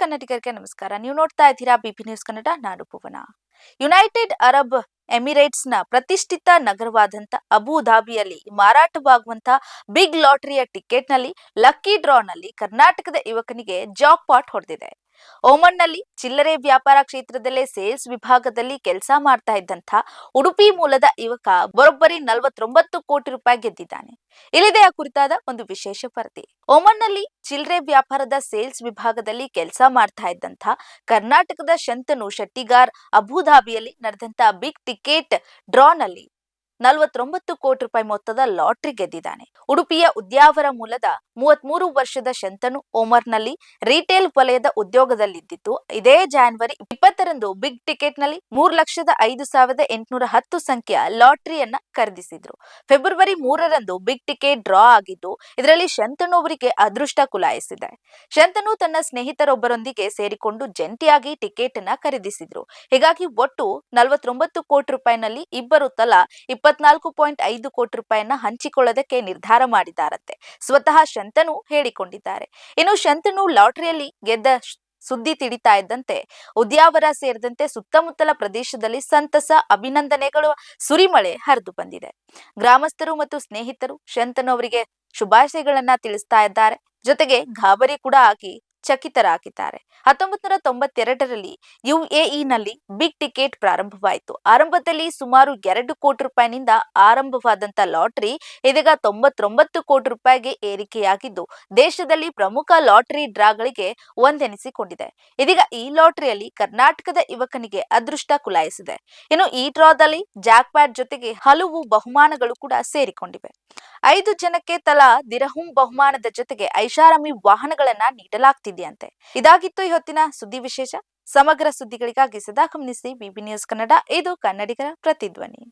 ಕನ್ನಡಿಗರಿಗೆ ನಮಸ್ಕಾರ. ನೀವು ನೋಡ್ತಾ ಇದ್ದೀರಾ ಬಿಪಿ ನ್ಯೂಸ್ ಕನ್ನಡ, ನಾನು ಭುವನ. ಯುನೈಟೆಡ್ ಅರಬ್ ಎಮಿರೇಟ್ಸ್ನ ಪ್ರತಿಷ್ಠಿತ ನಗರವಾದಂತ ಅಬುಧಾಬಿಯಲ್ಲಿ ಮಾರಾಟವಾಗುವಂತ ಬಿಗ್ ಲಾಟರಿಯ ಟಿಕೆಟ್ನಲ್ಲಿ ಲಕ್ಕಿ ಡ್ರಾನಲ್ಲಿ ಕರ್ನಾಟಕದ ಯುವಕನಿಗೆ ಜಾಕ್ ಪಾಟ್ ಹೊಡೆದಿದೆ. ಓಮನ್ನಲ್ಲಿ ಚಿಲ್ಲರೆ ವ್ಯಾಪಾರ ಕ್ಷೇತ್ರದಲ್ಲೇ ಸೇಲ್ಸ್ ವಿಭಾಗದಲ್ಲಿ ಕೆಲಸ ಮಾಡ್ತಾ ಇದ್ದಂಥ ಉಡುಪಿ ಮೂಲದ ಯುವಕ ಬರೋಬ್ಬರಿ ನಲವತ್ತೊಂಬತ್ತು ಕೋಟಿ ರೂಪಾಯಿ ಗೆದ್ದಿದ್ದಾನೆ. ಇಲ್ಲಿದೆ ಆ ಕುರಿತಾದ ಒಂದು ವಿಶೇಷ ವರದಿ. ಓಮನ್ನಲ್ಲಿ ಚಿಲ್ಲರೆ ವ್ಯಾಪಾರದ ಸೇಲ್ಸ್ ವಿಭಾಗದಲ್ಲಿ ಕೆಲಸ ಮಾಡ್ತಾ ಇದ್ದಂಥ ಕರ್ನಾಟಕದ ಶಂತನು ಶೆಟ್ಟಿಗಾರ್ ಅಬುಧಾಬಿಯಲ್ಲಿ ನಡೆದಂತ ಬಿಗ್ ಟಿಕೆಟ್ ಡ್ರಾನಲ್ಲಿ ನಲವತ್ತೊಂಬತ್ತು ಕೋಟಿ ರೂಪಾಯಿ ಮೊತ್ತದ ಲಾಟರಿ ಗೆದ್ದಿದ್ದಾನೆ. ಉಡುಪಿಯ ಉದ್ಯಾವರ ಮೂಲದ ಮೂವತ್ಮೂರು ವರ್ಷದ ಶಂತನು ಓಮರ್ನಲ್ಲಿ ರಿಟೇಲ್ ವಲಯದ ಉದ್ಯೋಗದಲ್ಲಿದ್ದಿತ್ತು ಇದೇ ಜಾನ್ವರಿ ಇಪ್ಪತ್ತರಂದು ಬಿಗ್ ಟಿಕೆಟ್ನಲ್ಲಿ ಮೂರು ಲಕ್ಷದ ಐದು ಸಾವಿರದ ಎಂಟುನೂರ ಹತ್ತು ಸಂಖ್ಯೆಯ ಲಾಟರಿಯನ್ನ ಖರೀದಿಸಿದ್ರು. ಫೆಬ್ರವರಿ ಮೂರರಂದು ಬಿಗ್ ಟಿಕೆಟ್ ಡ್ರಾ ಆಗಿದ್ದು, ಇದರಲ್ಲಿ ಶಂತನು ಅವರಿಗೆ ಅದೃಷ್ಟ ಕುಲಾಯಿಸಿದೆ. ಶಂತನು ತನ್ನ ಸ್ನೇಹಿತರೊಬ್ಬರೊಂದಿಗೆ ಸೇರಿಕೊಂಡು ಜಂಟಿಯಾಗಿ ಟಿಕೆಟ್ ಅನ್ನ ಖರೀದಿಸಿದ್ರು. ಹೀಗಾಗಿ ಒಟ್ಟು ನಲವತ್ತೊಂಬತ್ತು ಕೋಟಿ ರೂಪಾಯಿನಲ್ಲಿ ಇಬ್ಬರು ತಲಾ ಇಪ್ಪತ್ನಾಲ್ಕು ಪಾಯಿಂಟ್ ಐದು ಕೋಟಿ ರೂಪಾಯಿಯನ್ನ ಹಂಚಿಕೊಳ್ಳೋದಕ್ಕೆ ನಿರ್ಧಾರ ಮಾಡಿದ್ದಾರಂತೆ. ಸ್ವತಃ ಶಂತನು ಹೇಳಿಕೊಂಡಿದ್ದಾರೆ. ಇನ್ನು ಶಂತನು ಲಾಟರಿಯಲ್ಲಿ ಗೆದ್ದ ಸುದ್ದಿ ತಿಳಿತಾ ಇದ್ದಂತೆ, ಉದ್ಯಾವರ ಸೇರಿದಂತೆ ಸುತ್ತಮುತ್ತಲ ಪ್ರದೇಶದಲ್ಲಿ ಸಂತಸ, ಅಭಿನಂದನೆಗಳು, ಸುರಿಮಳೆ ಹರಿದು ಬಂದಿದೆ. ಗ್ರಾಮಸ್ಥರು ಮತ್ತು ಸ್ನೇಹಿತರು ಶಂತನು ಅವರಿಗೆ ಶುಭಾಶಯಗಳನ್ನ ತಿಳಿಸ್ತಾ ಇದ್ದಾರೆ. ಜೊತೆಗೆ ಗಾಬರಿ ಕೂಡ ಆಗಿ ಚಕಿತರಾಗಿದ್ದಾರೆ. ಹತ್ತೊಂಬತ್ತು ನೂರ ತೊಂಬತ್ತೆರಡರಲ್ಲಿ ಯುಎಇನಲ್ಲಿ ಬಿಗ್ ಟಿಕೆಟ್ ಪ್ರಾರಂಭವಾಯಿತು. ಆರಂಭದಲ್ಲಿ ಸುಮಾರು ಎರಡು ಕೋಟಿ ರೂಪಾಯಿನಿಂದ ಆರಂಭವಾದಂತ ಲಾಟರಿ ಇದೀಗ ತೊಂಬತ್ತೊಂಬತ್ತು ಕೋಟಿ ರೂಪಾಯಿಗೆ ಏರಿಕೆಯಾಗಿದ್ದು, ದೇಶದಲ್ಲಿ ಪ್ರಮುಖ ಲಾಟರಿ ಡ್ರಾಗಳಿಗೆ ಒಂದೆನಿಸಿಕೊಂಡಿದೆ. ಇದೀಗ ಈ ಲಾಟರಿಯಲ್ಲಿ ಕರ್ನಾಟಕದ ಯುವಕನಿಗೆ ಅದೃಷ್ಟ ಕುಲಾಯಿಸಿದೆ. ಇನ್ನು ಈ ಡ್ರಾದಲ್ಲಿ ಜಾಕ್ ಪ್ಯಾಟ್ ಜೊತೆಗೆ ಹಲವು ಬಹುಮಾನಗಳು ಕೂಡ ಸೇರಿಕೊಂಡಿವೆ. ಐದು ಜನಕ್ಕೆ ತಲಾ ದಿರಹುಂ ಬಹುಮಾನದ ಜೊತೆಗೆ ಐಷಾರಾಮಿ ವಾಹನಗಳನ್ನ ನೀಡಲಾಗ್ತಿದೆಯಂತೆ ಇದಾಗಿತ್ತು ಈ ಹೊತ್ತಿನ ಸುದ್ದಿ ವಿಶೇಷ. ಸಮಗ್ರ ಸುದ್ದಿಗಳಿಗಾಗಿ ಸದಾ ಗಮನಿಸಿ ಬಿಬಿ ನ್ಯೂಸ್ ಕನ್ನಡ, ಇದು ಕನ್ನಡಿಗರ ಪ್ರತಿಧ್ವನಿ.